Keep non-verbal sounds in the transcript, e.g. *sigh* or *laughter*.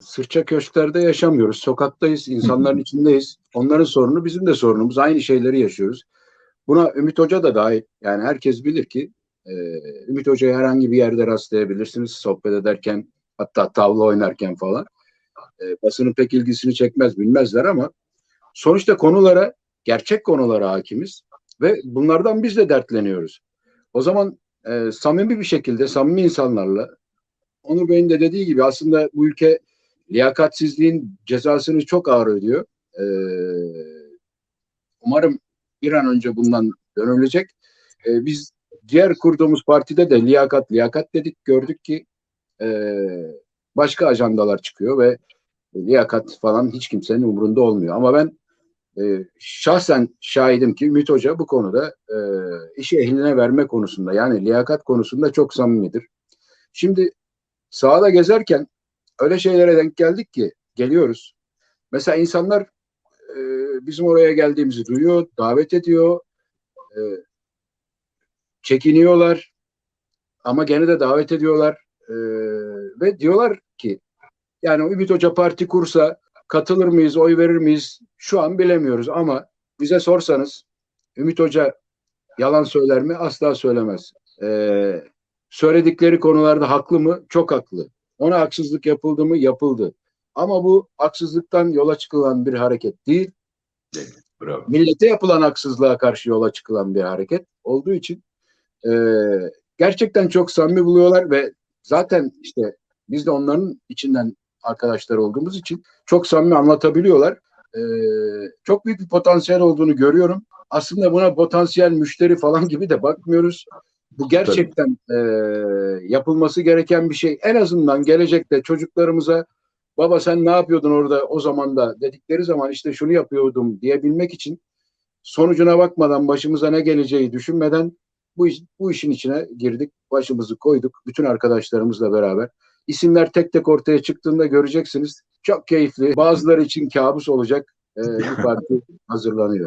Sırça köşklerde yaşamıyoruz. Sokaktayız, insanların içindeyiz. Onların sorunu bizim de sorunumuz. Aynı şeyleri yaşıyoruz. Buna Ümit Hoca da dahil. Yani herkes bilir ki e, Ümit Hoca'yı herhangi bir yerde rastlayabilirsiniz. Sohbet ederken hatta tavla oynarken falan. E, basının pek ilgisini çekmez bilmezler ama sonuçta konulara, gerçek konulara hakimiz ve bunlardan biz de dertleniyoruz. O zaman e, samimi bir şekilde, samimi insanlarla Onur Bey'in de dediği gibi aslında bu ülke liyakatsizliğin cezasını çok ağır ödüyor. Ee, umarım bir an önce bundan dönülecek. Ee, biz diğer kurduğumuz partide de liyakat liyakat dedik gördük ki e, başka ajandalar çıkıyor ve liyakat falan hiç kimsenin umurunda olmuyor. Ama ben e, şahsen şahidim ki Ümit Hoca bu konuda e, işi ehline verme konusunda yani liyakat konusunda çok samimidir. Şimdi sahada gezerken öyle şeylere denk geldik ki geliyoruz. Mesela insanlar e, bizim oraya geldiğimizi duyuyor, davet ediyor, e, çekiniyorlar ama gene de davet ediyorlar e, ve diyorlar ki yani Ümit Hoca parti kursa katılır mıyız, oy verir miyiz şu an bilemiyoruz ama bize sorsanız Ümit Hoca yalan söyler mi? Asla söylemez. E, söyledikleri konularda haklı mı? Çok haklı. Ona haksızlık yapıldı mı? Yapıldı. Ama bu haksızlıktan yola çıkılan bir hareket değil. Bravo. Millete yapılan haksızlığa karşı yola çıkılan bir hareket olduğu için e, gerçekten çok samimi buluyorlar ve zaten işte biz de onların içinden arkadaşlar olduğumuz için çok samimi anlatabiliyorlar. E, çok büyük bir potansiyel olduğunu görüyorum. Aslında buna potansiyel müşteri falan *laughs* gibi de bakmıyoruz. Bu gerçekten e, yapılması gereken bir şey. En azından gelecekte çocuklarımıza baba sen ne yapıyordun orada o zaman da dedikleri zaman işte şunu yapıyordum diyebilmek için sonucuna bakmadan başımıza ne geleceği düşünmeden bu, iş, bu işin içine girdik. Başımızı koyduk bütün arkadaşlarımızla beraber. İsimler tek tek ortaya çıktığında göreceksiniz. Çok keyifli. Bazıları için kabus olacak. E, bir parti hazırlanıyor.